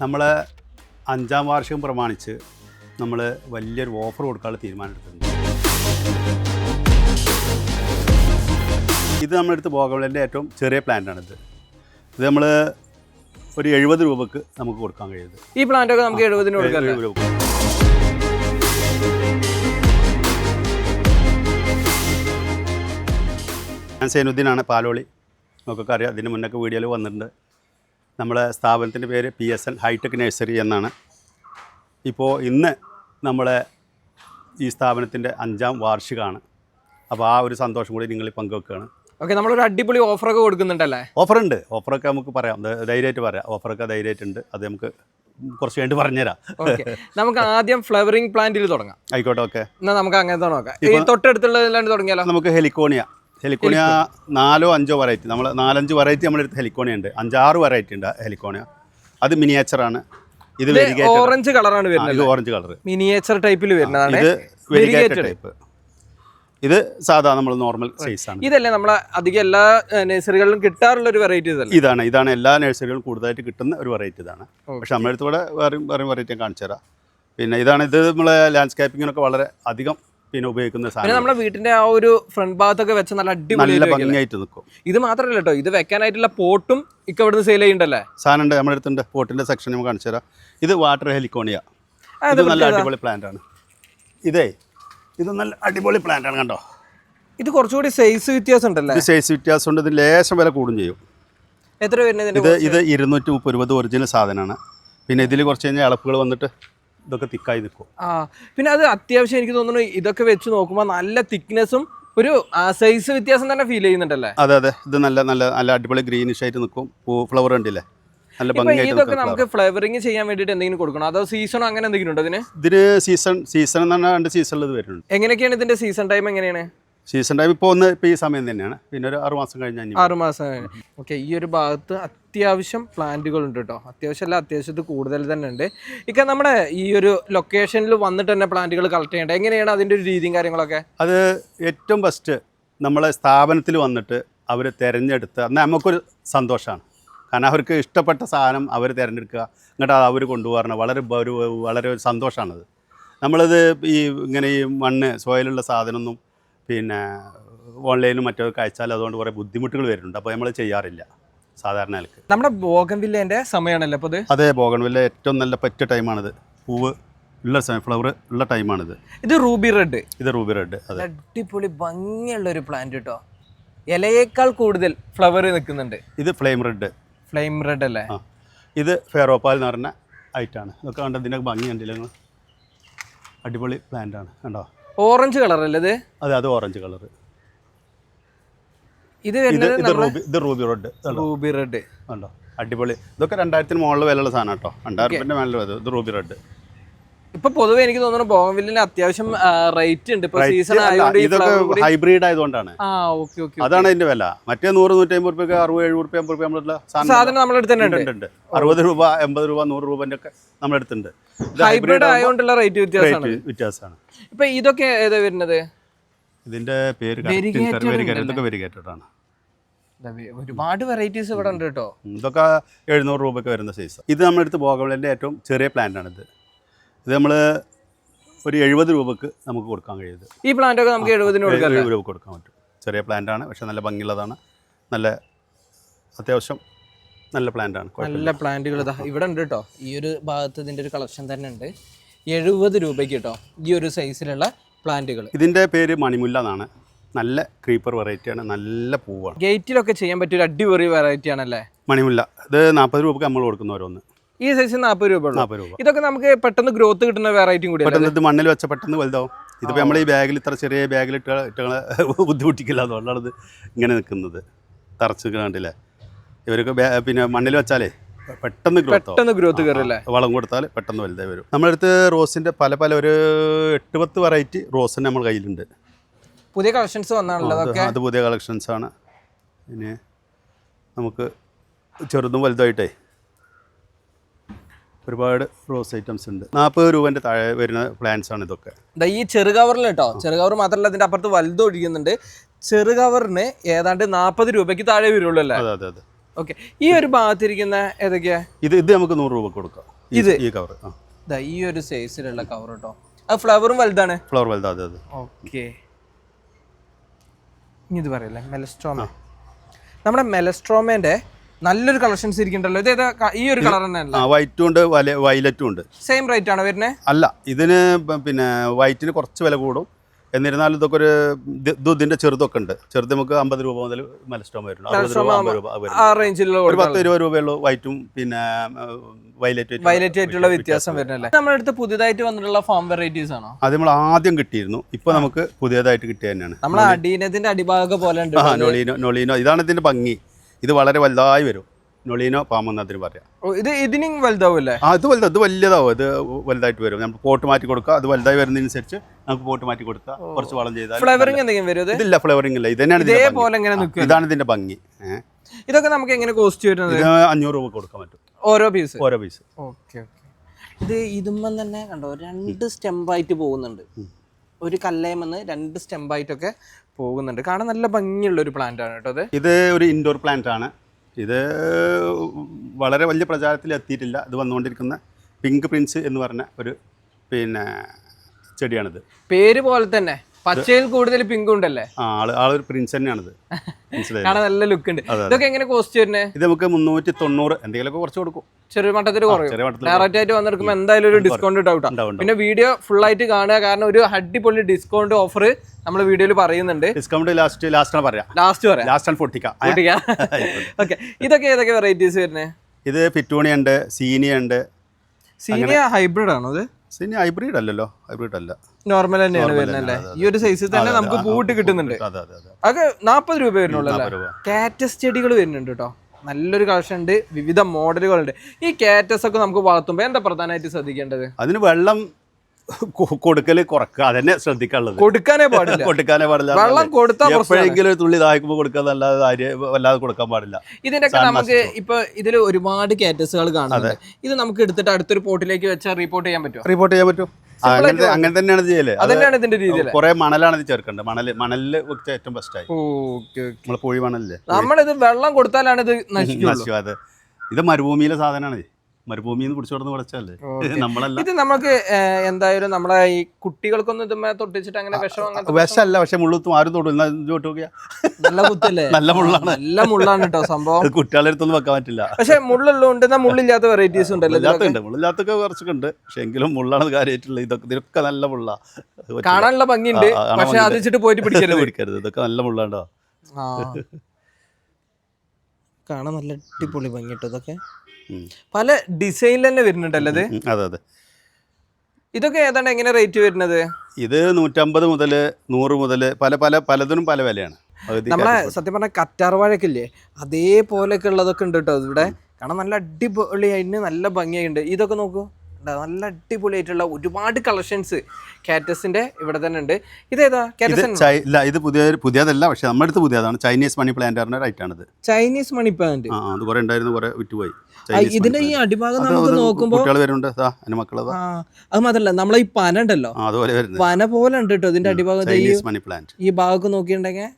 നമ്മൾ അഞ്ചാം വാർഷികം പ്രമാണിച്ച് നമ്മൾ വലിയൊരു ഓഫർ കൊടുക്കാനുള്ള തീരുമാനമെടുത്തിട്ടുണ്ട്. ഇത് നമ്മളെടുത്ത് ബോഗവിളിന്റെ ഏറ്റവും ചെറിയ പ്ലാന്റാണിത് ഇത് നമ്മൾ ഒരു എഴുപത് രൂപക്ക് നമുക്ക് കൊടുക്കാൻ കഴിയുന്നത്. ഈ പ്ലാന്റൊക്കെ നമുക്ക് എഴുപതിന് കൊടുക്കാം ഞാൻ സൈനുദ്ദീനാണ് പാലോളി. നമുക്കൊക്കെ അറിയാം അതിന് മുന്നൊക്കെ വീഡിയോയിൽ വന്നിട്ടുണ്ട്. നമ്മളെ സ്ഥാപനത്തിന്റെ പേര് P S N hi tech nursery എന്നാണ്. ഇപ്പോൾ ഇന്ന് നമ്മളെ ഈ സ്ഥാപനത്തിന്റെ അഞ്ചാം വാർഷികമാണ് അപ്പോൾ ആ ഒരു സന്തോഷം കൂടി നിങ്ങൾ പങ്കുവെക്കുകയാണ്. ഓക്കെ നമ്മളൊരു അടിപൊളി ഓഫറൊക്കെ കൊടുക്കുന്നുണ്ടല്ലേ? ഓഫറുണ്ട്. ഓഫറൊക്കെ നമുക്ക് പറയാം. ധൈര്യമായിട്ട് പറയാം. ഓഫറൊക്കെ ധൈര്യമായിട്ടുണ്ട്. അത് നമുക്ക് കുറച്ച് കഴിഞ്ഞിട്ട് പറഞ്ഞുതരാം. നമുക്ക് ആദ്യം ഫ്ലവറിംഗ് പ്ലാന്റിൽ തുടങ്ങാം. ആയിക്കോട്ടെ ഓക്കെ. എന്നാൽ നമുക്ക് അങ്ങനെ തുടങ്ങാം ഈ തൊട്ടടുത്തുള്ളതിലാണ് തുടങ്ങിയാലോ? നമുക്ക് ഹെലിക്കോണിയ. ഹെലിക്കോണിയ നാലോ അഞ്ചോ വെറൈറ്റി നമ്മൾ നാലഞ്ച് വെറൈറ്റി നമ്മളെടുത്ത് ഹെലിക്കോണിയ ഉണ്ട്. അഞ്ചാറ് വെറൈറ്റി ഉണ്ട് ഹെലിക്കോണിയ. അത് മിനിയേച്ചർ ആണ്. ഇത് ഓറഞ്ച് കളറാണ് വരുന്നത് ഇത് ഓറഞ്ച് കളർ മിനിയേച്ചർ ടൈപ്പിൽ വരുന്നതാണ്. ഇത് വെരിഗേറ്റഡ് ടൈപ്പ് ഇത് സാധാ നമ്മൾ നോർമൽ സൈസ് ആണ്. ഇതല്ലേ നമ്മളെ അധികം എല്ലാ നഴ്സറികളിലും കിട്ടാറുള്ള ഒരു വെറൈറ്റി ഇതല്ലേ? ഇതാണ് ഇതാണ് എല്ലാ നഴ്സറികളും കൂടുതലായിട്ട് കിട്ടുന്ന ഒരു വെറൈറ്റി ഇതാണ്. പക്ഷെ നമ്മുടെ അടുത്ത് ഇവിടെ വേറെ വേറെ വെറൈറ്റി കാണിച്ചു തരാം പിന്നെ ഇതാണ് ഇത് നമ്മളെ ലാൻഡ്സ്കേപ്പിങ്ങിനൊക്കെ വളരെ അധികം പിന്നെ ഉപയോഗിക്കുന്ന സാധനം നമ്മുടെ വീട്ടിന്റെ ആ ഒരു ഫ്രണ്ട് ഭാഗത്തൊക്കെ വെച്ച് നല്ല അടിപൊളി നല്ല ഭംഗിയായിട്ട് നിൽക്കും ഇത് മാത്രമല്ല കേട്ടോ ഇത് വെക്കാനായിട്ടുള്ള പോട്ടും ഇക്ക ഇവിടുന്ന് സെയിൽ ചെയ്യണ്ടല്ലേ? സാധനം ഉണ്ട് നമ്മുടെ അടുത്തുണ്ട്. പോട്ടിന്റെ സെക്ഷൻ നമുക്ക് കാണിച്ചു തരാം. ഇത് വാട്ടർ ഹെലിക്കോണിയ ഇത് നല്ല അടിപൊളി പ്ലാന്റ് ആണ്. ഇതേ ഇത് നല്ല അടിപൊളി പ്ലാന്റ് ആണ് കണ്ടോ? ഇത് കുറച്ചുകൂടി സൈസ് വ്യത്യാസം ഉണ്ടല്ലേ? സൈസ് വ്യത്യാസം ഉണ്ട്. ഇത് ലേശം വില കൂടും ചെയ്യും. എത്ര വരുന്നത് ഇത് ഇത് ഇരുന്നൂറ്റി മുപ്പത് ഒറിജിനൽ സാധനമാണ്. പിന്നെ ഇതിൽ കുറച്ച് കഴിഞ്ഞാൽ ഇളപ്പുകൾ വന്നിട്ട് ഇതൊക്കെ തിക്കായി നിൽക്കും. ആ പിന്നെ അത് അത്യാവശ്യം എനിക്ക് തോന്നുന്നു ഇതൊക്കെ വെച്ച് നോക്കുമ്പോൾ നല്ല തിക്നെസ്സും ഒരു സൈസ് വ്യത്യാസം തന്നെ ഫീൽ ചെയ്യുന്നുണ്ടല്ലേ? അതെ അതെ. ഇത് നല്ല നല്ല നല്ല അടിപൊളി ഗ്രീനിഷ് ആയിട്ട് നിൽക്കും. പൂ ഫ്ലവർ ഉണ്ടല്ലേ നല്ല ഭംഗിയായിട്ട് ഇതൊക്കെ നമുക്ക് ഫ്ലേവറിംഗ് ചെയ്യാൻ വേണ്ടിയിട്ട് എന്തെങ്കിലും കൊടുക്കണം? അതോ സീസൺ അങ്ങനെ എന്തെങ്കിലും ഉണ്ടോ ഇതിന്? ഇതിന് സീസൺ സീസൺ എന്ന് പറഞ്ഞാൽ രണ്ട് സീസണിൽ ഇത് വരുന്നുണ്ട്. എങ്ങനെയൊക്കെയാണ് ഇതിന്റെ സീസൺ ടൈം എങ്ങനെയാണ്? സീസൺ ടൈം ഇപ്പോൾ ഒന്ന് ഇപ്പോൾ ഈ സമയം തന്നെയാണ്. പിന്നെ ഒരു ആറ് മാസം കഴിഞ്ഞാൽ ആറു മാസം ഓക്കെ ഈ ഒരു ഭാഗത്ത് അത്യാവശ്യം പ്ലാന്റുകൾ ഉണ്ട് കേട്ടോ അത്യാവശ്യം അല്ല അത്യാവശ്യത്തിൽ കൂടുതൽ തന്നെ ഉണ്ട്. ഇക്ക നമ്മുടെ ഈ ഒരു ലൊക്കേഷനിൽ വന്നിട്ട് തന്നെ പ്ലാന്റുകൾ കളക്ട് ചെയ്യേണ്ടത് എങ്ങനെയാണ് അതിന്റെ ഒരു രീതിയും കാര്യങ്ങളൊക്കെ? അത് ഏറ്റവും ബെസ്റ്റ് നമ്മളെ സ്ഥാപനത്തിൽ വന്നിട്ട് അവർ തിരഞ്ഞെടുത്ത് അന്ന് നമുക്കൊരു സന്തോഷമാണ് കാരണം അവർക്ക് ഇഷ്ടപ്പെട്ട സാധനം അവർ തിരഞ്ഞെടുക്കുക. എന്നിട്ട് അത് അവർ കൊണ്ടുപോകണം വളരെ ഒരു വളരെ സന്തോഷമാണത് നമ്മളത് ഈ ഇങ്ങനെ ഈ മണ്ണ് സോയിലുള്ള സാധനമൊന്നും പിന്നെ ഓൺലൈനിലും മറ്റൊക്കെ കഴിച്ചാൽ അതുകൊണ്ട് കുറേ ബുദ്ധിമുട്ടുകൾ വരുന്നുണ്ട്. അപ്പോൾ നമ്മൾ ചെയ്യാറില്ല സാധാരണ നിലയ്ക്ക് നമ്മുടെ ബോഗൻവില്ലേന്റെ സമയമാണല്ലോ അപ്പോൾ അത് അതേ ബോഗൻവില്ല ഏറ്റവും നല്ല പറ്റ ടൈമാണിത് പൂവ് ഉള്ള ഫ്ലവർ ഉള്ള ടൈമാണിത് ഇത് റൂബി റെഡ് ഇത് റൂബി റെഡ് അതെ. അടിപൊളി ഭംഗിയുള്ള ഒരു പ്ലാന്റ് കേട്ടോ ഇലയേക്കാൾ കൂടുതൽ ഫ്ലവർ നിൽക്കുന്നുണ്ട്. ഇത് ഫ്ലെയിം റെഡ് ഫ്ലെയിം റെഡ് അല്ലേ? ആ. ഇത് ഫെയറോപ്പാൽ എന്ന് പറഞ്ഞ ഐറ്റാണ് ഇതൊക്കെ കണ്ടോ? ഇതിന്റെ ഭംഗി കണ്ടില്ല നിങ്ങൾ? അടിപൊളി പ്ലാന്റ് ആണ് കണ്ടോ? ഓറഞ്ച് കളർ അല്ലേ അതെ അതെ അത് ഓറഞ്ച് കളർ ഇത് ഇത് റൂബി ഇത് റൂബി റെഡ് റൂബി റെഡ്. ഉണ്ടോ അടിപൊളി. ഇതൊക്കെ രണ്ടായിരത്തിന് മുകളിൽ വിലയുള്ള സാധനം കേട്ടോ രണ്ടായിരം രൂപന്റെ ഇത് റൂബി റെഡ്. ഇപ്പൊ പൊതുവെ എനിക്ക് തോന്നുന്നു ബോഗൻവില്ലിന് അത്യാവശ്യം റേറ്റ് ഉണ്ട്. ഇപ്പൊ സീസൺ ആയതുകൊണ്ട് ഇതൊക്കെ ഹൈബ്രിഡ് ആയതുകൊണ്ടാണ്. അതാണ് അതിന്റെ വില. മറ്റേ നൂറ് നൂറ്റി അമ്പത് റുപ്യക്ക് അറുപത് എഴുപത് റുപ്യ അമ്പത് റുപ്യ നമ്മളുള്ള സാധനം നമ്മുടെ അടുത്തുണ്ട് അറുപത് രൂപ എൺപത് രൂപ നൂറ് രൂപന്റെ ഒക്കെ നമ്മുടെ അടുത്തുണ്ട്. ഹൈബ്രിഡ് ആയതുകൊണ്ടുള്ള റേറ്റ് വ്യത്യാസമാണ്. വ്യത്യാസമാണ്. ഇപ്പൊ ഇതൊക്കെ ഏതാ വരുന്നത്? ഇതിന്റെ പേര് ഇതൊക്കെ ഒരുപാട് വെറൈറ്റീസ് ഇവിടെ ഉണ്ട് കേട്ടോ. ഇതൊക്കെ എഴുന്നൂറ് രൂപയ്ക്ക് വരുന്ന സൈസ് ഇത് നമ്മുടെ അടുത്ത് ബോഗവിളിന്റെ ഏറ്റവും ചെറിയ പ്ലാന്റ് ആണ് ഇത് നമ്മൾ ഒരു എഴുപത് രൂപക്ക് നമുക്ക് കൊടുക്കാൻ കഴിയുന്നത്. ഈ പ്ലാന്റ് ഒക്കെ നമുക്ക് എഴുപതിന് കൊടുക്കാം എഴുപത് രൂപ കൊടുക്കാൻ പറ്റും. ചെറിയ പ്ലാന്റ് ആണ് പക്ഷെ നല്ല ഭംഗിയുള്ളതാണ്. നല്ല അത്യാവശ്യം നല്ല പ്ലാന്റ് ആണ് നല്ല പ്ലാന്റുകൾ ഇതാ ഇവിടെ ഉണ്ട് കേട്ടോ ഈ ഒരു ഭാഗത്ത് ഇതിന്റെ ഒരു കളക്ഷൻ തന്നെ ഉണ്ട്. എഴുപത് രൂപയ്ക്ക് കേട്ടോ ഈ ഒരു സൈസിലുള്ള പ്ലാന്റുകൾ. ഇതിന്റെ പേര് മണിമുല്ല എന്നാണ്. നല്ല ക്രീപ്പർ വെറൈറ്റിയാണ് നല്ല പൂവാണ്. ഗേറ്റിലൊക്കെ ചെയ്യാൻ പറ്റിയ ഒരു അടിപൊളി വെറൈറ്റി ആണല്ലേ? മണിമുല്ല ഇത് നാൽപ്പത് രൂപക്ക് നമ്മൾ കൊടുക്കുന്ന ഓരോന്ന്. ഈ സൈസ് നാൽപ്പത് രൂപ നാൽപ്പത് രൂപ. ഇതൊക്കെ നമുക്ക് പെട്ടെന്ന് ഗ്രോത്ത് കിട്ടുന്ന വെറൈറ്റിയും കൂടി പെട്ടെന്ന് ഇത് മണ്ണിൽ വെച്ച പെട്ടെന്ന് വലുതാവും ഇതിപ്പോൾ നമ്മൾ ഈ ബാഗിൽ ഇത്ര ചെറിയ ബാഗിൽ ഇട്ട ഇട്ടങ്ങളെ ബുദ്ധിമുട്ടിക്കില്ല. അതുകൊണ്ടാണ് ഇത് ഇങ്ങനെ നിൽക്കുന്നത് തറച്ച് കണ്ടില്ലേ? ഇവർക്ക് പിന്നെ മണ്ണിൽ വെച്ചാലേ പെട്ടെന്ന് ഗ്രോത്ത് പെട്ടെന്ന് ഗ്രോത്ത് കയറില്ലേ വളം കൊടുത്താൽ പെട്ടെന്ന് വലുതായി വരും. നമ്മളടുത്ത് അടുത്ത് റോസിന്റെ പല പല ഒരു എട്ട് പത്ത് വെറൈറ്റി റോസിന് നമ്മൾ കയ്യിലുണ്ട്. പുതിയ കളക്ഷൻസ് വന്നാണല്ലോ അത് പുതിയ കളക്ഷൻസ് ആണ്. പിന്നെ നമുക്ക് ചെറുതും വലുതായിട്ടേ ഒരുപാട് റോസ് ഐറ്റംസ് ഉണ്ട്. നാൽപ്പത് രൂപന്റെ താഴെ വരുന്ന പ്ലാന്റ്സ് ആണ് ഇതൊക്കെ. ഈ ചെറു കവറിൽ കേട്ടോ ചെറു കവർ മാത്രമല്ല അതിന്റെ അപ്പുറത്ത് വലുത് ഒഴിക്കുന്നുണ്ട് ചെറു കവറിന് ഏതാണ്ട് നാൽപ്പത് രൂപയ്ക്ക് താഴെ വരുള്ളൂ അല്ലേ? അതെ അതെ അതെ. ഓക്കെ ഈ ഒരു ഭാഗത്തിരിക്കുന്ന ഏതൊക്കെയാ? ഇത് ഇത് നമുക്ക് നൂറ് രൂപ കൊടുക്കാം. ഇത്? ഈ കവർ ഈ ഒരു സൈസിലുള്ള കവർ കേട്ടോ അത് ഫ്ലവറും വലുതാണ്? ഫ്ലവർ വലുതാ അതെ അതെ. ഓക്കെ ഇനി ഇത് പറയല്ലേ? മെലസ്ട്രോമ നമ്മുടെ മെലസ്ട്രോമേന്റെ നല്ലൊരു കളക്ഷൻസ് ഇരിക്കണ്ടല്ലോ. ഇത് ഏതാ ഈ ഒരു കളർ തന്നെ വൈറ്റും ഉണ്ട് വൈലറ്റും വയലറ്റും ഉണ്ട്. സെയിം റേറ്റ് ആണ് വരുന്നത് അല്ല ഇതിന് പിന്നെ വൈറ്റിന് കുറച്ച് വില കൂടും. എന്നിരുന്നാലും ഇതൊക്കെ ഒരു ഇത് ഇത് ഇതിന്റെ ചെറുതൊക്കെ ഉണ്ട്. ചെറുത് നമുക്ക് അമ്പത് രൂപ മുതൽ മലസ്റ്റോം വരുന്നുണ്ട് ഒരു പത്ത് ഇരുപത് രൂപയുള്ളൂ വൈറ്റും പിന്നെ വയലറ്റ് വയലറ്റ് ആയിട്ടുള്ള വ്യത്യാസം വരുന്നല്ലേ നമ്മുടെ അടുത്ത് പുതിയതായിട്ട് വന്നിട്ടുള്ള ഫോം വെറൈറ്റീസ് ആണോ? അത് നമ്മൾ ആദ്യം കിട്ടിയിരുന്നു. ഇപ്പൊ നമുക്ക് പുതിയതായിട്ട് കിട്ടിയ തന്നെയാണ്. നമ്മളെ അടീനത്തിന്റെ അടിഭാഗം പോലെ നൊളീനോ നൊളീനോ. ഇതാണ് ഇതിന്റെ ഭംഗി. ഇത് വളരെ വലുതായി വരും. നൊളീനോ പാമെന്ന് അതിന് പറയാം. ഇത് ഇതിനും വലുതാവില്ലേ? ആ ഇത് വലുതാവും ഇത് വലുതാവും. ഇത് വലുതായിട്ട് വരും. നമുക്ക് പോട്ട് മാറ്റി കൊടുക്കുക അത് വലുതായി വരുന്നതിനനുസരിച്ച് നമുക്ക് പോട്ട് മാറ്റി കൊടുക്കുക കുറച്ച് വളം ചെയ്താൽ ഫ്ലവറിംഗ് എന്തെങ്കിലും വരും ഇത്? ഇതില്ല ഫ്ലവറിംഗ് ഇല്ല. ഇതന്നെയാണ്. ഇതേപോലെ ഇതാണ് ഇതിന്റെ ഭംഗി. ഇതൊക്കെ നമുക്ക് എങ്ങനെ കോസ്റ്റ് വരുന്നത്? ഇത് അഞ്ഞൂറ് രൂപ കൊടുക്കാൻ പറ്റും. ഓരോ പീസ് ഓരോ പീസ് ഓക്കെ ഓക്കെ ഇത് ഇതുമ്പം തന്നെ കണ്ടോ രണ്ട് സ്റ്റെമ്പായിട്ട് പോകുന്നുണ്ട്. ഒരു കല്ലയമെന്ന് രണ്ട് സ്റ്റെമ്പായിട്ടൊക്കെ പോകുന്നുണ്ട്. കാണാൻ നല്ല ഭംഗിയുള്ള ഒരു പ്ലാന്റ് ആണ് കേട്ടോ അത്. ഇത് ഒരു ഇൻഡോർ പ്ലാന്റ് ആണ്. ഇത് വളരെ വലിയ പ്രചാരത്തിൽ എത്തിയിട്ടില്ല. ഇത് വന്നുകൊണ്ടിരിക്കുന്ന പിങ്ക് പ്രിൻസ് എന്ന് പറഞ്ഞ ഒരു പിന്നെ ചെടിയാണിത്. പേര് പോലെ തന്നെ. പച്ചയിൽ കൂടുതൽ പിങ്ക് ഉണ്ടല്ലേ? ആളൊരു പ്രിൻസ് തന്നെയാണിത്. കാണാൻ നല്ല ലുക്ക് ഉണ്ട്. ഇതൊക്കെ എങ്ങനെ കോസ്റ്റ് വരുന്നത് ഇത് നമുക്ക് മുന്നൂറ്റി തൊണ്ണൂറ് എന്തെങ്കിലുമൊക്കെ കുറച്ച് കൊടുക്കും. ചെറിയ മട്ടത്തിൽ കുറയും. ഡയറക്റ്റ് ആയിട്ട് വന്നെടുക്കുമ്പോൾ എന്തായാലും ഒരു ഡിസ്കൗണ്ട് ഡൗട്ട്. പിന്നെ വീഡിയോ ഫുൾ ആയിട്ട് കാണുക. കാരണം ഒരു അടിപൊളി ഡിസ്കൗണ്ട് ഓഫർ നമ്മൾ വീഡിയോയിൽ പറയുന്നുണ്ട്. ഡിസ്കൗണ്ട് ലാസ്റ്റ് ലാസ്റ്റ് പറയാം. ലാസ്റ്റ് പറയാം. ലാസ്റ്റ് പൊട്ടിക്കാം? ഓക്കെ ഇതൊക്കെ ഏതൊക്കെ വെറൈറ്റീസ് വരുന്നത് ഇത് പിറ്റൂണി ഉണ്ട് സീനിയ ഉണ്ട്. സീനിയ ഹൈബ്രിഡ് ആണോ അത് സീനിയ ഹൈബ്രിഡ് അല്ലല്ലോ ഹൈബ്രിഡ് അല്ല. നോർമൽ തന്നെയാണ് വരുന്നത് ഈ ഒരു സൈസിൽ തന്നെ നമുക്ക് പൂവിട്ട് കിട്ടുന്നുണ്ട്. അതെ അതെ അതെ. അതൊക്കെ നാൽപ്പത് രൂപ വരുന്നുള്ളൂ കാറ്റസ് ചെടികൾ വരുന്നുണ്ട് കേട്ടോ. നല്ലൊരു കളക്ഷൻ ഉണ്ട് വിവിധ മോഡലുകളുണ്ട് ഈ കാറ്റസ് ഒക്കെ നമുക്ക് വളർത്തുമ്പോൾ എന്താ പ്രധാനമായിട്ട് ശ്രദ്ധിക്കേണ്ടത്? അതിന് വെള്ളം കൊ- കൊടുക്കൽ കുറക്കുക അതന്നെ ശ്രദ്ധിക്കാനുള്ളത്. കൊടുക്കാനേ പാടില്ല. കൊടുക്കാനേ പാടില്ല വെള്ളം കൊടുത്താൽ എപ്പോഴെങ്കിലും ഒരു തുള്ളി ദാഹിക്കുമ്പോൾ കൊടുക്കാൻ അല്ലാതെ വല്ലാതെ കൊടുക്കാൻ പാടില്ല. ഇതിനൊക്കെ നമുക്ക് ഇപ്പൊ ഇതിൽ ഒരുപാട് കാറ്റസുകൾ കാണുന്നുണ്ട്. ഇത് നമുക്ക് എടുത്തിട്ട് അടുത്തൊരു പോട്ടിലേക്ക് വെച്ചാൽ റിപ്പോർട്ട് ചെയ്യാൻ പറ്റും റിപ്പോർട്ട് ചെയ്യാൻ പറ്റും. അങ്ങനെ അങ്ങനെ തന്നെയാണ് ചെയ്യൽ. അതന്നെയാണ് ഇതിന്റെ രീതി കുറെ മണലാണ് ഇത് ചേർക്കേണ്ടത് മണൽ മണലിൽ വെച്ച ഏറ്റവും ബെസ്റ്റ് ആയി. നമ്മളെ പുഴി മണലിൽ നമ്മളിത് വെള്ളം കൊടുത്താലാണ് ഇത് നശിക്കുള്ളൂ. നശിക്കും അത്. ഇത് മരുഭൂമിയിലെ സാധനമാണ് മരുഭൂമിയിൽ നിന്ന് പിടിച്ചു കൊടുന്ന് നമ്മളല്ല. ഇത് നമുക്ക് എന്തായാലും നമ്മളെ ഈ കുട്ടികൾക്കൊന്നും ഇതുമ്മേ തൊട്ടിച്ചിട്ട് അങ്ങനെ വിഷം അങ്ങനത്തെ വിഷമല്ല പക്ഷെ മുള്ളത്തും ആരും തൊടും. ചോട്ട് നോക്കിയാ? നല്ല കുത്തല്ലേ നല്ല മുള്ളാണ്. നല്ല മുള്ളാണ് കേട്ടോ സംഭവം. കുട്ടികളെ അടുത്തൊന്നും വെക്കാൻ പറ്റില്ല. പക്ഷെ മുള്ളുള്ളതുകൊണ്ട് എന്നാ മുള്ളില്ലാത്ത വെറൈറ്റീസ് ഉണ്ടല്ലോ ഇതിലൊക്കെ. മുള്ളില്ലാത്തുണ്ട് മുള്ളില്ലാത്തൊക്കെ കുറച്ചൊക്കെ ഉണ്ട് പക്ഷെ എങ്കിലും മുള്ളാണ് കാര്യമായിട്ടുള്ളത്. ഇതൊക്കെ ഇതിനൊക്കെ നല്ല മുള്ള. കാണാനുള്ള ഭംഗിയുണ്ട്. പക്ഷെ അത് വെച്ചിട്ട് പോയിട്ട് പിടിക്കരുത്. പിടിക്കരുത്. ഇതൊക്കെ നല്ല മുള്ളാണ്ടോ. കാണാൻ നല്ല അടിപൊളി ഭംഗിട്ടോ ഇതൊക്കെ. പല ഡിസൈനിൽ തന്നെ വരുന്നുണ്ടല്ലോ അതെ അതെ. ഇതൊക്കെ ഏതാണ്ട് എങ്ങനെ റേറ്റ് വരുന്നത്? ഇത് നൂറ്റമ്പത് മുതൽ നൂറ് മുതൽ പല പല പലതിനും പല വിലയാണ്. നമ്മളെ സത്യം പറഞ്ഞാൽ കറ്റാർ വാഴയൊക്കെ ഇല്ലേ അതേപോലെയൊക്കെ ഉള്ളതൊക്കെ ഉണ്ട് കേട്ടോ ഇവിടെ. കാരണം നല്ല അടിപൊളിയായിട്ട് നല്ല ഭംഗിയായിട്ടുണ്ട്. ഇതൊക്കെ നോക്കൂ. നല്ല അടിപൊളിയായിട്ടുള്ള ഒരുപാട് കളക്ഷൻസ് കാറ്റസിന്റെ ഇവിടെ തന്നെ ഉണ്ട്. ഇതേതാ? ഇല്ല ഇത് പുതിയ പുതിയതല്ല പക്ഷെ നമ്മുടെ അടുത്ത് പുതിയതാണ്. ചൈനീസ് മണി പ്ലാന്റാറിന്റെ റൈറ്റ് ആണിത്. ചൈനീസ് മണി പ്ലാന്റ് ആ അത് കുറെ ഉണ്ടായിരുന്നു കുറെ വിറ്റുപോയി. ഇതിന്റെ ഈ അടിഭാഗം നമുക്ക് നോക്കുമ്പോൾ അത് മാത്രല്ല നമ്മളെ ഈ പന ഉണ്ടല്ലോ. പന പോലെ ഉണ്ട് കേട്ടോ ഇതിന്റെ അടിഭാഗം ഈ ചൈനീസ് മണി പ്ലാന്റ് ഈ ഭാഗമൊക്കെ നോക്കിയിട്ടുണ്ടെങ്കിൽ.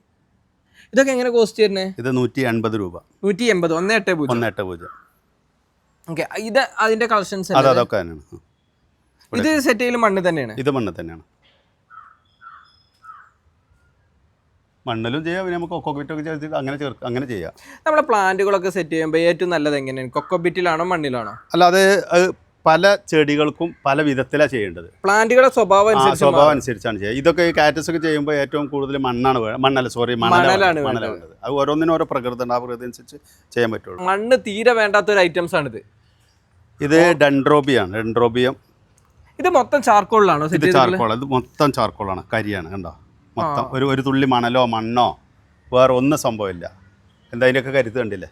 ഇതൊക്കെ എങ്ങനെ കോസ്റ്റ് വരുന്നത്? ഇത് നൂറ്റി അൻപത് രൂപ. നൂറ്റി എൺപത് ഒന്ന് എട്ട് പൂജ്യം. ഒന്ന് എട്ട് പൂജ്യം. ഓക്കെ ഇത് അതിന്റെ കളക്ഷൻസ് അത് അതൊക്കെ തന്നെയാണ്. ഇത് സെറ്റ് ചെയ്യലും മണ്ണ് തന്നെയാണ്? ഇത് മണ്ണ് തന്നെയാണ്. മണ്ണിലും ചെയ്യാം പിന്നെ നമുക്ക് കൊക്കോബിറ്റൊക്കെ ചേർത്തിട്ട് അങ്ങനെ ചേർക്ക് അങ്ങനെ ചെയ്യാം. നമ്മുടെ പ്ലാന്റുകളൊക്കെ സെറ്റ് ചെയ്യുമ്പോൾ ഏറ്റവും നല്ലത് എങ്ങനെയാണ്? കൊക്കോബിറ്റിലാണോ മണ്ണിലാണോ? അല്ലാതെ അത് പല ചെടികൾക്കും പല വിധത്തിലാണ് ചെയ്യേണ്ടത്. പ്ലാന്റുകളുടെ സ്വഭാവം അനുസരിച്ച് സ്വഭാവം അനുസരിച്ചാണ് ചെയ്യുക. ഇതൊക്കെ കാറ്റസ് ഒക്കെ ചെയ്യുമ്പോൾ ഏറ്റവും കൂടുതൽ മണ്ണാണ് മണ്ണല്ല സോറി മണലാണ് മണലാണ് അത് ഓരോന്നിനും ഓരോ പ്രകൃതി ഉണ്ട് ആ പ്രകൃതി അനുസരിച്ച് ചെയ്യാൻ പറ്റുള്ളൂ. മണ്ണ് തീരെ വേണ്ടാത്ത ഒരു ഐറ്റംസ് ആണിത്. ഇത് ഡെൻഡ്രോബിയാണ് ഡെൻഡ്രോബിയം. ഇത് മൊത്തം ചാർക്കോളിലാണോ ഇത് ചാർക്കോൾ ഇത് മൊത്തം ചാർക്കോളാണ് കരിയാണ് കണ്ടോ? മൊത്തം ഒരു ഒരു തുള്ളി മണലോ മണ്ണോ വേറെ ഒന്നും സംഭവമില്ല. എന്താ അതിന്റെയൊക്കെ കരുത്ത് കണ്ടില്ലേ?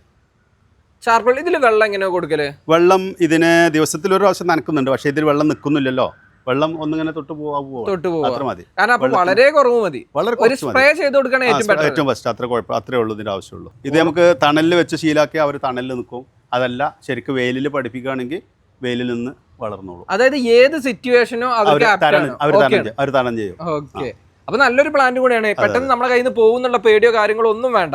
ചാർക്കോൾ ഇതിൽ വെള്ളം എങ്ങനെയാണ് കൊടുക്കൽ? വെള്ളം ഇതിന് ദിവസത്തിൽ ഒരു പ്രാവശ്യം നനക്കുന്നുണ്ട് പക്ഷേ ഇതിൽ വെള്ളം നിൽക്കുന്നില്ലല്ലോ. വെള്ളം ഒന്നിങ്ങനെ തൊട്ട് പോവാ. തൊട്ട് പോവാ. മതി. കാരണം വളരെ കുറവ് മതി. വളരെ ഒരു സ്പ്രേ ചെയ്ത് കൊടുക്കണേ ഏറ്റവും ഏറ്റവും ബെസ്റ്റ് അത്ര കുഴപ്പം അത്രേ ഉള്ളൂ ഇതിന്റെ ആവശ്യമുള്ളൂ. ഇത് നമുക്ക് തണലിൽ വെച്ച് ശീലാക്കി അവർ തണലിൽ നിൽക്കും അതല്ല ശരിക്ക് വെയിലിൽ പഠിപ്പിക്കുകയാണെങ്കിൽ വെയിലിൽ നിന്ന് വളർന്നോളൂ. അതായത് ഏത് സിറ്റുവേഷനോ അവർ തരണം തരണം ചെയ്യും. ഓക്കെ അപ്പൊ നല്ലൊരു പ്ലാന്റ് കൂടിയാണ്. പെട്ടെന്ന് നമ്മുടെ കയ്യിൽ നിന്ന് പോകുന്നുള്ള പേടിയോ കാര്യങ്ങളോ ഒന്നും വേണ്ട.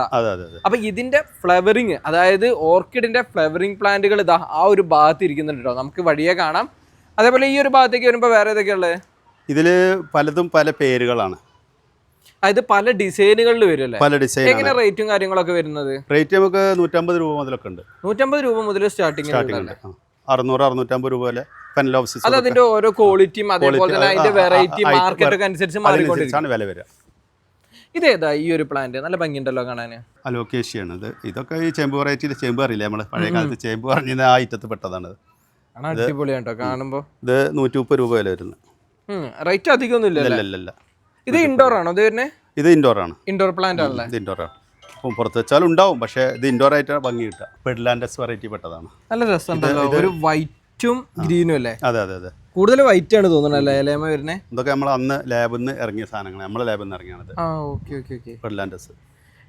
അപ്പൊ ഇതിന്റെ ഫ്ലവറിങ് അതായത് ഓർക്കിഡിന്റെ ഫ്ലവറിങ് പ്ലാന്റുകൾ ഇതാ ആ ഒരു ഭാഗത്ത് ഇരിക്കുന്നുണ്ട് കേട്ടോ നമുക്ക് വഴിയെ കാണാം. അതേപോലെ ഈ ഒരു ഭാഗത്തേക്ക് വരുമ്പോൾ വേറെ ഏതൊക്കെയുള്ളത് ഇതിൽ പലതും പല പേരുകളാണ്. അതായത് പല ഡിസൈനുകളിൽ വരും പല ഡിസൈൻ എങ്ങനെ റേറ്റും കാര്യങ്ങളൊക്കെ വരുന്നത്? റേറ്റ് നമുക്ക് നൂറ്റമ്പത് രൂപ മുതലൊക്കെ ഉണ്ട്. നൂറ്റമ്പത് രൂപ മുതൽ സ്റ്റാർട്ടിംഗ് സ്റ്റാർട്ടിംഗ് ഉണ്ട്. ആ. അറുന്നൂറ് അറുന്നൂറ്റമ്പത് രൂപ വരെ പെൻലോപ്സിസ് അത് അതിന്റെ ഓരോ ക്വാളിറ്റിയും അതേപോലെ തന്നെ അതിന്റെ വെറൈറ്റി ആ, മാർക്കറ്റ് ഒക്കെ അനുസരിച്ച് മാറിക്കൊണ്ടിരിക്കും. വില വരിക. ഇതേതാ ഈ ഒരു പ്ലാന്റ് നല്ല ഭംഗിയുണ്ടല്ലോ കാണാന്. അലോക്കേഷ്യാണ് ഇത് ഇതൊക്കെ ഈ ചേമ്പ് വെറൈറ്റിയിൽ ചേമ്പ് അറിയില്ലേ നമ്മൾ പഴയ കാലത്ത് ചേമ്പ് പറഞ്ഞത് ആ ഐറ്റത്ത് പെട്ടതാണ്. കാണാൻ അടിപൊളിയാണ് കേട്ടോ ഇത് നൂറ്റി മുപ്പത് രൂപ വില വരുന്നത് റേറ്റ് അധികമൊന്നും ഇല്ല ഇത് ഇൻഡോർ ആണോ? ഇത് വരുന്നത് ഇത് ഇൻഡോർ ആണ്. ഇൻഡോർ പ്ലാന്റ് ആണല്ലേ? ഇത് ഇൻഡോർ ആണ്. അപ്പം പുറത്ത് വെച്ചാലും ഉണ്ടാവും പക്ഷേ ഇത് ഇൻഡോർ ആയിട്ടാണ് ഭംഗി കിട്ടുക. പെഡ്ലാൻഡസ് വെറൈറ്റി പെട്ടതാണ്. നല്ല രസമുണ്ടല്ലോ. ഒരു വൈറ്റും ഗ്രീനും അല്ലേ? അതെ അതെ അതെ. കൂടുതൽ വൈറ്റ് ആണ് ഇലയമ വരുന്നത് ഇതൊക്കെ നമ്മൾ അന്ന് ലാബിൽ നിന്ന് ഇറങ്ങിയ സാധനങ്ങൾ നമ്മളെ ലാബിൽ നിന്ന് ഇറങ്ങിയാണത് പെഡ്ലാൻഡസ്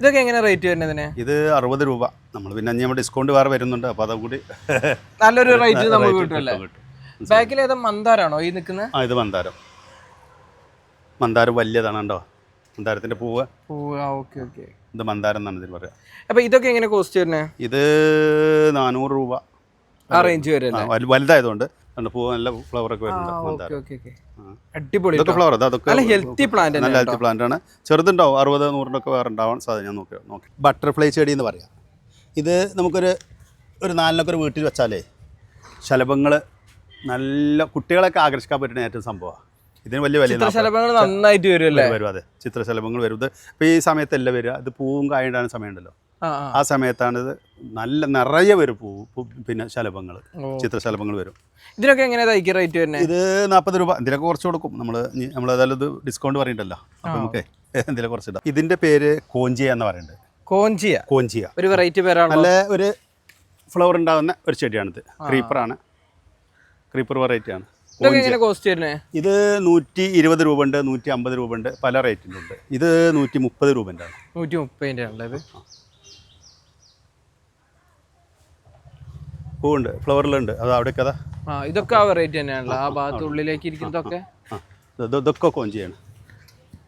ഇതൊക്കെ എങ്ങനെ റേറ്റ് വരുന്നതിന് ഇത് അറുപത് രൂപ. നമ്മൾ പിന്നെ നമ്മൾ ഡിസ്കൗണ്ട് വേറെ വരുന്നുണ്ട്. അപ്പോൾ അതുകൂടി നല്ലൊരു റേറ്റ് നമുക്ക് കിട്ടുമല്ലേ കിട്ടും, കിട്ടും. ബാക്കിൽ ഏതാ മന്ദാരാണോ ഈ നിൽക്കുന്നത് ആ ഇത് മന്ദാരം. മന്ദാരം വലിയതാണ് കണ്ടോ? മന്ദാരത്തിന്റെ പൂവ്. പൂവ് ഓക്കെ ഓക്കെ. ഇത് മന്ദാരം എന്നാണ് ഇതിൽ പറയുക അപ്പൊ ഇതൊക്കെ എങ്ങനെ കോസ്റ്റ് വരുന്നത് ഇത് നാനൂറ് രൂപ. ആ റേഞ്ച് വരുന്നത് വലുതായതുകൊണ്ട്. കണ്ടോ. നല്ല ഓക്കെ ഓക്കെ അടിപൊളി ഫ്ലവർ അതൊക്കെ നല്ല ഹെൽത്തി പ്ലാന്റ് നല്ല ഹെൽത്തി പ്ലാന്റ് ആണ്. ചെറുതുണ്ടാവും അറുപത് നൂറിനൊക്കെ വേറെ ഉണ്ടാവാൻ സാധ്യത ഞാൻ നോക്കി നോക്കി. ബട്ടർഫ്ലൈ ചെടി എന്ന് പറയാം. ഇത് നമുക്കൊരു ഒരു നാലിനൊക്കെ ഒരു വീട്ടിൽ വെച്ചാലേ ശലഭങ്ങൾ നല്ല കുട്ടികളൊക്കെ ആകർഷിക്കാൻ പറ്റുന്ന ഏറ്റവും സംഭവമാണ്. ഇതിന് വലിയ വലിയ ചിത്രശലഭങ്ങൾ നന്നായിട്ട് വരും അല്ലേ? വരും അതെ. ചിത്രശലഭങ്ങൾ വരും. ഇത് ഇപ്പോൾ ഈ സമയത്തല്ല വരിക? ഇത് പൂവും കായുണ്ടാകുന്ന സമയമുണ്ടല്ലോ. ആ സമയത്താണ് ഇത് നല്ല നിറയെ വരും പൂ- പിന്നെ ശലഭങ്ങൾ ചിത്രശലഭങ്ങൾ വരും. ഇതിനൊക്കെ എങ്ങനെ തയ്ക്കുക റേറ്റ് വരുന്നത് ഇത് നാൽപ്പത് രൂപ ഇതിലൊക്കെ കുറച്ച് കൊടുക്കും. നമ്മൾ നമ്മൾ ഏതായാലും ഇത് ഡിസ്കൗണ്ട് പറഞ്ഞിട്ടല്ലോ അപ്പോൾ നമുക്ക് എന്തെങ്കിലും കുറച്ചിടാം ഇതിന്റെ പേര് കോഞ്ചിയ എന്ന് പറയുന്നത് കോഞ്ചിയ. കോഞ്ചിയ. ഒരു വെറൈറ്റി പേരാണ് നല്ല ഒരു ഫ്ലവർ ഉണ്ടാകുന്ന ഒരു ചെടിയാണിത്. ക്രീപ്പറാണ് ക്രീപ്പർ വെറൈറ്റി ആണ്. ഇത് നൂറ്റി ഇരുപത് രൂപ ഉണ്ട് നൂറ്റി അമ്പത് രൂപ ഉണ്ട് പല റേറ്റിലുണ്ട് ഇത് നൂറ്റി മുപ്പത് രൂപന്റെ ആണ് നൂറ്റി മുപ്പതിന്റെ ആണല്ലോ പൂവുണ്ട് ഫ്ലവറിലുണ്ട്. അത് അവിടെ കഥ ആ ഇതൊക്കെ ആ വെറൈറ്റി തന്നെയാണല്ലോ. ആ ഭാഗത്ത് ഉള്ളിലേക്ക് ഇരിക്കുന്നതൊക്കെ ആ ഇത് ഇതൊക്കെ കോഞ്ചിയാണ്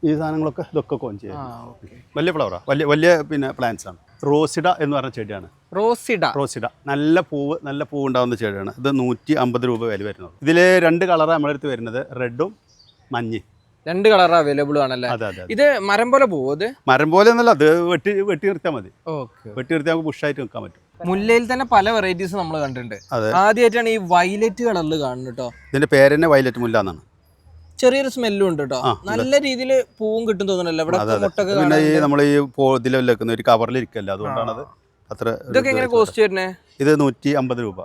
ഈ സാധനങ്ങളൊക്കെ ഇതൊക്കെ കോഞ്ചിയാണ് ആ ഓക്കെ വലിയ ഫ്ലവറാണ് വലിയ വലിയ പിന്നെ പ്ലാന്റ്സ് ആണ്. റോസിഡ എന്ന് പറഞ്ഞ ചെടിയാണ്. റോസിഡ റോസിഡ നല്ല പൂവ് നല്ല പൂവ് ഉണ്ടാകുന്ന ചെടിയാണ്. ഇത് നൂറ്റി അമ്പത് രൂപ വില വരുന്നത്. ഇതിൽ രണ്ട് കളറാണ് നമ്മുടെ അടുത്ത് വരുന്നത്. റെഡും മഞ്ഞ്. രണ്ട് കളർ അവൈലബിൾ ആണല്ലേ? അതെ അതെ അതെ. ഇത് മരം പോലെ പോവും ഇത്? മരം പോലെ ഒന്നല്ല അത് വെട്ടി വെട്ടി നിർത്തിയാൽ മതി. ഓക്കെ വെട്ടി നിർത്തിയാൽ നമുക്ക് ബുഷായിട്ട് നിൽക്കാൻ പറ്റും. മുല്ലയിൽ തന്നെ പല വെറൈറ്റീസ് നമ്മൾ കണ്ടിട്ടുണ്ട്. ആദ്യമായിട്ടാണ് ഈ വയലറ്റ് കളറിൽ കാണുന്നത് കേട്ടോ ഇതിന്റെ പേര് തന്നെ വയലറ്റ് മുല്ല എന്നാണ്. ചെറിയൊരു സ്മെല്ലും ഉണ്ട് കേട്ടോ നല്ല രീതിയിൽ പൂവും കിട്ടും തോന്നുന്നല്ലോ ഇവിടെ മുട്ടൊക്കെ പിന്നെ ഈ നമ്മൾ ഈ വെക്കുന്ന ഒരു കവറിൽ ഇരിക്കല്ലോ? അതുകൊണ്ടാണ് അത് അത്ര ഇതൊക്കെ എങ്ങനെ കോസ്റ്റ് വരുന്നത്. ഇത് നൂറ്റി അമ്പത് രൂപ.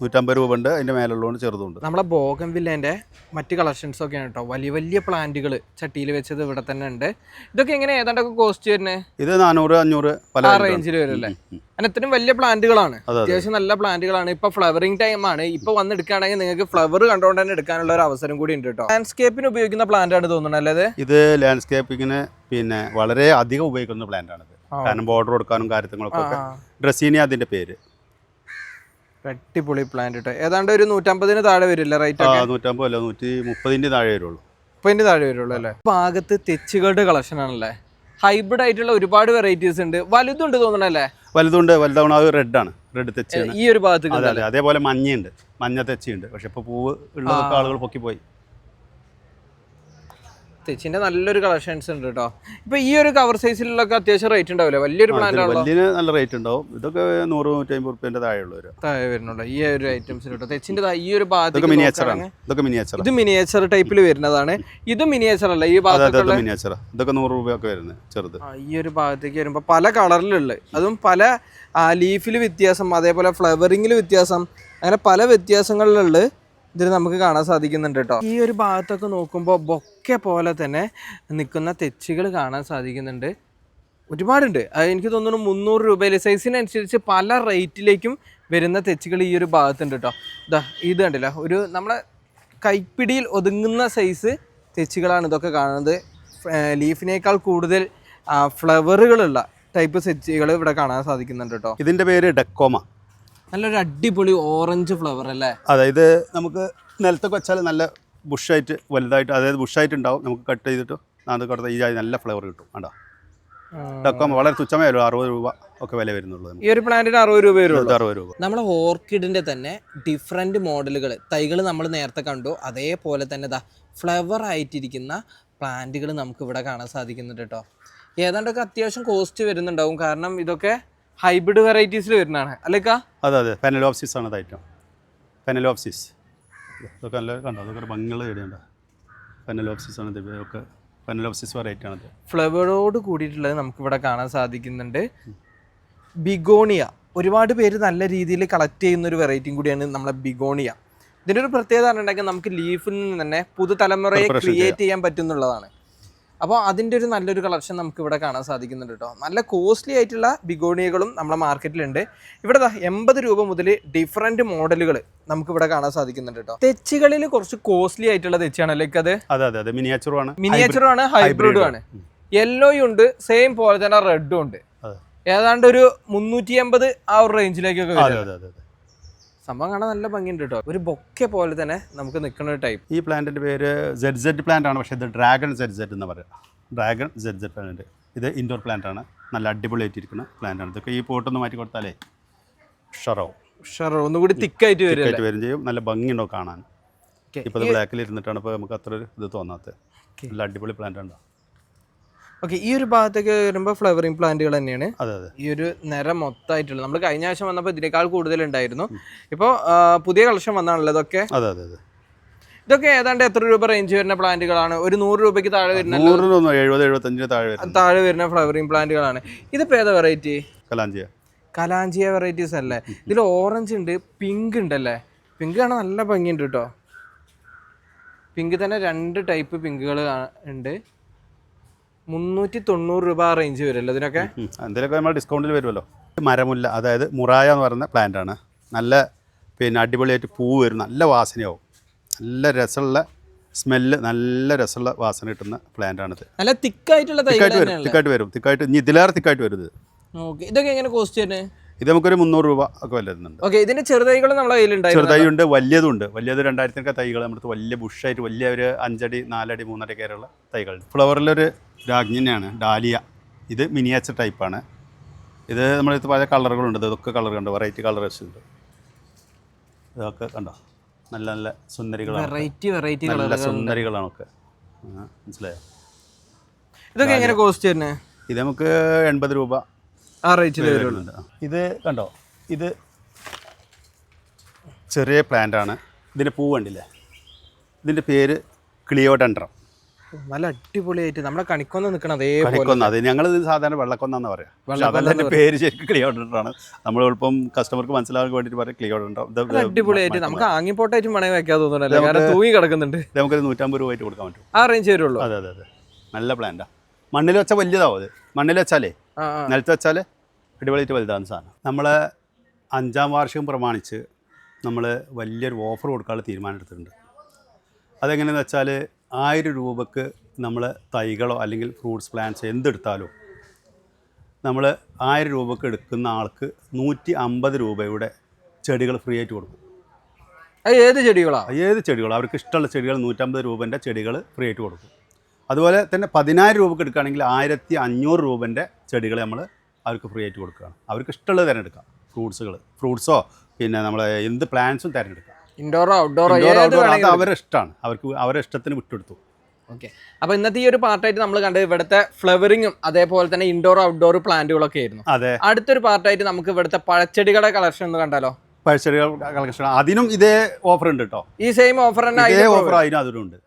നൂറ്റമ്പത് രൂപ ഉണ്ട് അതിന്റെ മേലുള്ളതുകൊണ്ട് ചെറുതുണ്ട്. നമ്മളെ ബോഗൻ വില്ലേന്റെ മറ്റ് കളക്ഷൻസ് ഒക്കെയാണ് കേട്ടോ. വലിയ വലിയ പ്ലാന്റുകൾ ചട്ടിയിൽ വെച്ചത് ഇവിടെ തന്നെ ഉണ്ട്. ഇതൊക്കെ എങ്ങനെ ഏതാണ്ടൊക്കെ കോസ്റ്റ് വരുന്നത് ഇത് നാനൂറ് അഞ്ഞൂറ് പല റേഞ്ചിൽ വരും അല്ലേ? ഇത്രയും വലിയ പ്ലാന്റുകളാണ് അതെ, അതെ. അത്യാവശ്യം നല്ല പ്ലാന്റുകളാണ് ഇപ്പൊ ഫ്ലവറിംഗ് ടൈം ആണ്. ഇപ്പൊ വന്ന് എടുക്കുകയാണെങ്കിൽ നിങ്ങൾക്ക് ഫ്ലവർ കണ്ടുകൊണ്ട് തന്നെ എടുക്കാനുള്ള ഒരു അവസരം കൂടി ഉണ്ട് കേട്ടോ. ലാൻഡ്സ്കേപ്പിന് ഉപയോഗിക്കുന്ന പ്ലാന്റ് ആണ് തോന്നുന്നത് അല്ലേ ഇത് ലാൻഡ്സ്കേപ്പിങ്ങിന് പിന്നെ വളരെ അധികം ഉപയോഗിക്കുന്ന പ്ലാന്റ് ആണ് കാരണം ബോർഡർ കൊടുക്കാനും കാര്യങ്ങളൊക്കെ ഒക്കെ. ഡ്രസ്സീനി അതിന്റെ പേര്. അടിപൊളി പ്ലാന്റ് കേട്ടോ ഏതാണ്ട് ഒരു നൂറ്റമ്പതിന് താഴെ വരില്ല റേറ്റ് നൂറ്റമ്പത് അല്ല നൂറ്റി മുപ്പതിന്റെ താഴെ വരുള്ളൂ. മുപ്പതിന്റെ താഴെ വരുള്ളൂ അല്ലേ? ഭാഗത്ത് തെച്ചുകളുടെ കളക്ഷൻ ആണല്ലേ? ഹൈബ്രിഡ് ആയിട്ടുള്ള ഒരുപാട് വെറൈറ്റീസ് ഉണ്ട്. വലുതുണ്ട് തോന്നണല്ലേ വലുതുണ്ട് വലുതാണ് അത് റെഡ് ആണ്. റെഡ് തെച്ചി ഈ ഒരു ഭാഗത്ത് അതെ അതെ. അതേപോലെ മഞ്ഞയുണ്ട്. മഞ്ഞ തെച്ചിയുണ്ട് പക്ഷെ ഇപ്പൊ പൂവ് ഉള്ള ആളുകൾ പൊക്കിപ്പോയി. തെച്ചിന്റെ നല്ലൊരു കളക്ഷൻസ് ഉണ്ട് കേട്ടോ ഇപ്പൊ ഈ ഒരു കവർ സൈസിലൊക്കെ അത്യാവശ്യം റേറ്റ് ഉണ്ടാവില്ലേ? വലിയൊരു വലിയ നല്ല റേറ്റ് ഉണ്ടാവും. ഇതൊക്കെ നൂറ് നൂറ്റമ്പത് അമ്പത് റുപ്യന്റെ വരും. താഴെ വരുന്നുണ്ട്. ഈ ഒരു ഐറ്റംസ് കേട്ടോ തെച്ചിന്റെ ഈ ഒരു ഇതൊക്കെ മിനിയേച്ചറാണ് ഇതൊക്കെ മിനിയേച്ചർ ഇത് മിനിയേച്ചർ ടൈപ്പിൽ വരുന്നതാണ്. ഇത് മിനിയേച്ചർ അല്ല ഈ അതെ മിനിയേച്ചർ ഇതൊക്കെ നൂറ് രൂപയൊക്കെ വരുന്നത് ചെറുത്. ഈ ഒരു ഭാഗത്തേക്ക് വരുമ്പോൾ പല കളറിലുള്ള അതും പല ലീഫിൽ വ്യത്യാസം അതേപോലെ ഫ്ലവറിങ്ങിൽ വ്യത്യാസം അങ്ങനെ പല വ്യത്യാസങ്ങളിലുള്ള ഇതിൽ നമുക്ക് കാണാൻ സാധിക്കുന്നുണ്ട് കേട്ടോ. ഈ ഒരു ഭാഗത്തൊക്കെ നോക്കുമ്പോൾ ബൊക്കെ പോലെ തന്നെ നിൽക്കുന്ന തെച്ചുകൾ കാണാൻ സാധിക്കുന്നുണ്ട്. ഒരുപാടുണ്ട്. എനിക്ക് തോന്നുന്നു മുന്നൂറ് രൂപയിൽ സൈസിനനുസരിച്ച് പല റേറ്റിലേക്കും വരുന്ന തെച്ചുകൾ ഈ ഒരു ഭാഗത്തുണ്ട് കേട്ടോ. ഇതാ ഇത് കണ്ടില്ല? ഒരു നമ്മളെ കൈപ്പിടിയിൽ ഒതുങ്ങുന്ന സൈസ് തെച്ചുകളാണ് ഇതൊക്കെ കാണുന്നത്. ലീഫിനേക്കാൾ കൂടുതൽ ഫ്ലവറുകളുള്ള ടൈപ്പ് സെച്ചുകൾ ഇവിടെ കാണാൻ സാധിക്കുന്നുണ്ട് കേട്ടോ. ഇതിന്റെ പേര് ഡെക്കോമ. നല്ലൊരു അടിപൊളി ഓറഞ്ച് ഫ്ലവർ അല്ലേ? അതായത് നമുക്ക് നിലത്തൊക്കെ വെച്ചാൽ നല്ല ബുഷായിട്ട് വലുതായിട്ട് അതായത് ബുഷായിട്ട് ഉണ്ടാവും നമുക്ക് കട്ട് ചെയ്തിട്ട് കൊടുത്ത ഈ നല്ല ഫ്ലവർ കിട്ടും. ഇതൊക്കെ വളരെ തുച്ഛമായ ഒരു അറുപത് രൂപ ഒക്കെ വില വരുന്നുള്ളൂ ഈ ഒരു പ്ലാന്റിന് അറുപത് രൂപ വരുള്ളൂ. അറുപത് രൂപ. നമ്മുടെ ഓർക്കിഡിന്റെ തന്നെ ഡിഫറെന്റ് മോഡലുകൾ തൈകൾ നമ്മൾ നേരത്തെ കണ്ടു. അതേപോലെ തന്നെ ഇതാ ഫ്ലവർ ആയിട്ടിരിക്കുന്ന പ്ലാന്റുകൾ നമുക്ക് ഇവിടെ കാണാൻ സാധിക്കുന്നുണ്ട് കേട്ടോ. ഏതാണ്ടൊക്കെ അത്യാവശ്യം കോസ്റ്റ് വരുന്നുണ്ടാവും. കാരണം ഇതൊക്കെ ഹൈബ്രിഡ് വെറൈറ്റീസിൽ വരുന്നതാണ്. അല്ലേക്കാ? അതെ അതെ. പെനലോപ്സിസ് ആണ് ഐറ്റം പെനലോപ്സിസ് ഇതൊക്കെ നല്ല കണ്ടോ? അതൊക്കെ ഭംഗിയുള്ള ചെടിയുണ്ട് പെനലോപ്സിസ് ആണ് ഇത് ഇതൊക്കെ പെനലോപ്സിസ് വെറൈറ്റി ആണ് ഫ്ലവറോട് കൂടിയിട്ടുള്ളത് നമുക്ക് ഇവിടെ കാണാൻ സാധിക്കുന്നുണ്ട്. ബിഗോണിയ ഒരുപാട് പേര് നല്ല രീതിയിൽ കളക്ട് ചെയ്യുന്ന ഒരു വെറൈറ്റിയും കൂടിയാണ് നമ്മളെ ബിഗോണിയ ഇതിന്റെ ഒരു പ്രത്യേകത പറഞ്ഞിട്ടുണ്ടെങ്കിൽ നമുക്ക് ലീഫിൽ നിന്ന് തന്നെ പുതുതലമുറയെ ക്രിയേറ്റ് ചെയ്യാൻ പറ്റുന്നുള്ളതാണ്. അപ്പോൾ അതിന്റെ ഒരു നല്ലൊരു കളക്ഷൻ നമുക്ക് ഇവിടെ കാണാൻ സാധിക്കുന്നുണ്ട് കേട്ടോ. നല്ല കോസ്റ്റ്ലി ആയിട്ടുള്ള ബിഗോണിയകളും നമ്മുടെ മാർക്കറ്റിലുണ്ട്. ഇവിടെ എൺപത് രൂപ മുതൽ ഡിഫറെന്റ് മോഡലുകൾ നമുക്ക് ഇവിടെ കാണാൻ സാധിക്കുന്നുണ്ട് കേട്ടോ. തെച്ചുകളിൽ കുറച്ച് കോസ്റ്റ്ലി ആയിട്ടുള്ള തെച്ചാണ് ലൈക്ക് അത് അതെ അതെ അതെ. മിനിയേച്ചറും ആണ്. മിനിയേച്ചറും ആണ് ഹൈബ്രിഡും ആണ്. യെല്ലോയും ഉണ്ട് സെയിം പോലെ തന്നെ റെഡും ഉണ്ട്. ഏതാണ്ട് ഒരു മുന്നൂറ്റി എൺപത് ആ ഒരു റേഞ്ചിലേക്കൊക്കെ അതെ വരും അതെ അതെ അതെ സംഭവം കാണാൻ നല്ല ഭംഗിയുണ്ട് കേട്ടോ ഒരു ബൊക്കെ പോലെ തന്നെ നമുക്ക് നിൽക്കുന്ന ഒരു ടൈപ്പ് ഈ പ്ലാന്റിന്റെ പേര് സെഡ് സെഡ് പ്ലാന്റ് ആണ്. പക്ഷേ ഇത് ഡ്രാഗൺ സെഡ് സെഡ് എന്ന് പറയുക ഡ്രാഗൺ സെഡ് സെഡ് പ്ലാന്റ് ഇത് ഇൻഡോർ പ്ലാന്റ് ആണ്. നല്ല അടിപൊളിയായിട്ടിരിക്കുന്ന പ്ലാന്റ് ആണ്. ഇതൊക്കെ ഈ പോട്ടൊന്ന് മാറ്റി കൊടുത്താലേ ഷറോ ഉഷാറ് ഒന്നുകൂടി തിക്കായിട്ട് വരും ആയിട്ട് വരും ചെയ്യും. നല്ല ഭംഗിയുണ്ടോ കാണാൻ? ഇപ്പൊ ഇപ്പോൾ ബ്ലാക്കിൽ ഇരുന്നിട്ടാണ് ഇപ്പോൾ നമുക്ക് അത്ര ഒരു ഇത് തോന്നാത്തത്. നല്ല അടിപൊളി പ്ലാന്റ് ഉണ്ടോ ഓക്കെ ഈ ഒരു ഭാഗത്തേക്ക് വരുമ്പോൾ ഫ്ലവറിംഗ് പ്ലാന്റുകൾ തന്നെയാണ്. അതെ അതെ. ഈ ഒരു നിര മൊത്തമായിട്ടുള്ളത്. നമ്മൾ കഴിഞ്ഞ ആഴ്ച വന്നപ്പോൾ ഇതിനേക്കാൾ കൂടുതൽ ഉണ്ടായിരുന്നു ഇപ്പോൾ പുതിയ കളക്ഷൻ വന്നാണല്ലോ ഇതൊക്കെ? അതെ അതെ അതെ. ഇതൊക്കെ ഏതാണ്ട് എത്ര രൂപ റേഞ്ച് വരുന്ന പ്ലാന്റുകളാണ് ഒരു നൂറ് രൂപയ്ക്ക് താഴെ വരുന്ന നൂറിനൊന്നും എഴുപത് എഴുപത്തഞ്ചിന് താഴെ വരുന്ന താഴെ വരുന്ന ഫ്ലവറിംഗ് പ്ലാന്റുകളാണ് ഇതിപ്പോൾ ഏതാ വെറൈറ്റി കലാഞ്ചിയ. കലാഞ്ചിയ വെറൈറ്റീസ് അല്ലേ? ഇതിൽ ഓറഞ്ച് ഉണ്ട് പിങ്ക് ഉണ്ടല്ലേ? പിങ്ക് കാണാൻ നല്ല ഭംഗിയുണ്ട് കേട്ടോ പിങ്ക് തന്നെ രണ്ട് ടൈപ്പ് പിങ്കുകൾ ഉണ്ട്. മുന്നൂറ്റി തൊണ്ണൂറ് രൂപ റേഞ്ച് വരുമല്ലോ അതിനൊക്കെ. എന്തെങ്കിലുമൊക്കെ നമ്മൾ ഡിസ്കൗണ്ടിൽ വരുമല്ലോ. മരമുല്ല അതായത് മുറായ എന്ന് പറയുന്ന പ്ലാന്റ് ആണ്. നല്ല പിന്നെ അടിപൊളിയായിട്ട് പൂ വരും നല്ല വാസനയാവും. നല്ല രസമുള്ള സ്മെല്ല് നല്ല രസമുള്ള വാസന കിട്ടുന്ന പ്ലാന്റ് ആണിത്. നല്ല തിക്കായിട്ടുള്ള തിക്കായിട്ട് വരും തിക്കായിട്ട് വരും. തിക്കായിട്ട് ഇനി ഇതിലേറെ തിക്കായിട്ട് വരും ഇത്. ഓക്കെ. ഇതൊക്കെ എങ്ങനെ കോസ്റ്റ് വരുന്നത് ഇത് നമുക്കൊരു മുന്നൂറ് രൂപ ഒക്കെ വരുന്നുണ്ട് ഓക്കെ ഇതിന്റെ ചെറുതൈകളും നമ്മളെ കയ്യിലുണ്ടായിരുന്നു ചെറുതൈയുണ്ട് വലിയതുണ്ട്. വലിയത് രണ്ടായിരത്തിനൊക്കെ തൈകൾ നമ്മുടെ വലിയ ബുഷായിട്ട് വലിയ ഒരു അഞ്ചടി നാലടി മൂന്നടി കയറുള്ള തൈകൾ ഫ്ലവറിലൊരു രാജ്ഞിനെയാണ് ഡാലിയ. ഇത് മിനിയേച്ചർ ടൈപ്പാണ് ഇത് നമ്മളിത് പല കളറുകളുണ്ട്. ഇതൊക്കെ കളർ കണ്ടോ? വെറൈറ്റി കളേഴ്സ് ഉണ്ട് ഇതൊക്കെ കണ്ടോ? നല്ല നല്ല സുന്ദരികളാണ് വെറൈറ്റി വെറൈറ്റി നല്ല സുന്ദരികളാണ് ഒക്കെ. മനസ്സിലായോ? ഇതൊക്കെ എങ്ങനെ കോസ്റ്റ് വരുന്നത് ഇത് നമുക്ക് എൺപത് രൂപ. ആ റേറ്റിൽ വരുന്നുണ്ട്. ഇത് കണ്ടോ? ഇത് ചെറിയ പ്ലാന്റ് ആണ്. ഇതിന്റെ പൂ കണ്ടില്ലേ? ഇതിന്റെ പേര് ക്ലിയോഡൻഡ്രം. നല്ല അടിപൊളിയായിട്ട് നമ്മളെ കണിക്കൊന്ന് നിൽക്കണം അതേ കണിക്കൊന്ന അത് ഞങ്ങൾ സാധാരണ വെള്ളക്കൊന്നാന്ന് പറയാം. പക്ഷെ അതല്ല എന്റെ പേര് ശരിക്കും ക്ലിയോഡൻഡ്രാണ് നമ്മൾ എളുപ്പം കസ്റ്റമർക്ക് മനസ്സിലാക്കാൻ വേണ്ടിയിട്ട് പറയാം ക്ലിയോഡൻഡ്രം ഇത് അടിപൊളിയായിട്ട് നമുക്ക് ആങ്ങിപ്പോട്ടായിട്ടും മണയം വെക്കാൻ തോന്നുന്നല്ലേ കാരണം തൂങ്ങി കിടക്കുന്നുണ്ട്. ഇത് നമുക്കൊരു നൂറ്റമ്പത് രൂപയായിട്ട് കൊടുക്കാൻ പറ്റും. ആ റേഞ്ച് വരുള്ളൂ. അതെ അതെ അതെ. നല്ല പ്ലാന്റാ മണ്ണിൽ വെച്ചാൽ വലിയതാവും അത്. മണ്ണിൽ വെച്ചാലേ നിലത്ത് വെച്ചാൽ അടിപൊളിയായിട്ട് വലുതാണ് സാധനം. നമ്മൾ അഞ്ചാം വാർഷികം പ്രമാണിച്ച് നമ്മൾ വലിയൊരു ഓഫർ കൊടുക്കാനുള്ള തീരുമാനം എടുത്തിട്ടുണ്ട്. അതെങ്ങനെയെന്ന് വെച്ചാൽ ആയിരം രൂപക്ക് നമ്മൾ തൈകളോ അല്ലെങ്കിൽ ഫ്രൂട്ട്സ് പ്ലാന്റ്സ് എന്തെടുത്താലും നമ്മൾ ആയിരം രൂപക്ക് എടുക്കുന്ന ആൾക്ക് നൂറ്റി അമ്പത് രൂപയുടെ ചെടികൾ ഫ്രീ ആയിട്ട് കൊടുക്കും. ഏത് ചെടികളാണ് ഏത് ചെടികളോ? അവർക്ക് ഇഷ്ടമുള്ള ചെടികൾ നൂറ്റമ്പത് രൂപന്റെ ചെടികൾ ഫ്രീ ആയിട്ട് കൊടുക്കും. അതുപോലെ തന്നെ പതിനായിരം രൂപക്ക് എടുക്കുകയാണെങ്കിൽ ആയിരത്തി അഞ്ഞൂറ് രൂപന്റെ ചെടികൾ നമ്മൾ അവർക്ക് ഫ്രീ ആയിട്ട് കൊടുക്കുകയാണ്. അവർക്ക് ഇഷ്ടമുള്ളത് തിരഞ്ഞെടുക്കാം. ഫ്രൂട്ട്സുകൾ ഫ്രൂട്ട്സോ പിന്നെ നമ്മൾ എന്ത് പ്ലാന്റ്സും തിരഞ്ഞെടുക്കാം. ഇൻഡോറോ ഔട്ട്ഡോറോ ഏത് അത് ഇഷ്ടമാണ് അവർക്ക് അവരെ ഇഷ്ടത്തിന് വിട്ടെടുത്തു ഓക്കെ അപ്പോൾ ഇന്നത്തെ ഈ ഒരു പാർട്ടായിട്ട് നമ്മൾ കണ്ടത് ഇവിടുത്തെ ഫ്ലവറിങ്ങും അതേപോലെ തന്നെ ഇൻഡോർ ഔട്ട്ഡോർ പ്ലാന്റുകളൊക്കെ ആയിരുന്നു. അതെ. അടുത്തൊരു പാർട്ടായിട്ട് നമുക്ക് ഇവിടുത്തെ പഴച്ചെടികളുടെ കളക്ഷൻ ഒന്ന് കണ്ടാലോ? പഴച്ചെടികൾ കളക്ഷൻ അതിനും ഇതേ ഓഫർ ഉണ്ട് കേട്ടോ ഈ സെയിം ഓഫർ തന്നെ ഓഫർ അതിനും ഉണ്ട്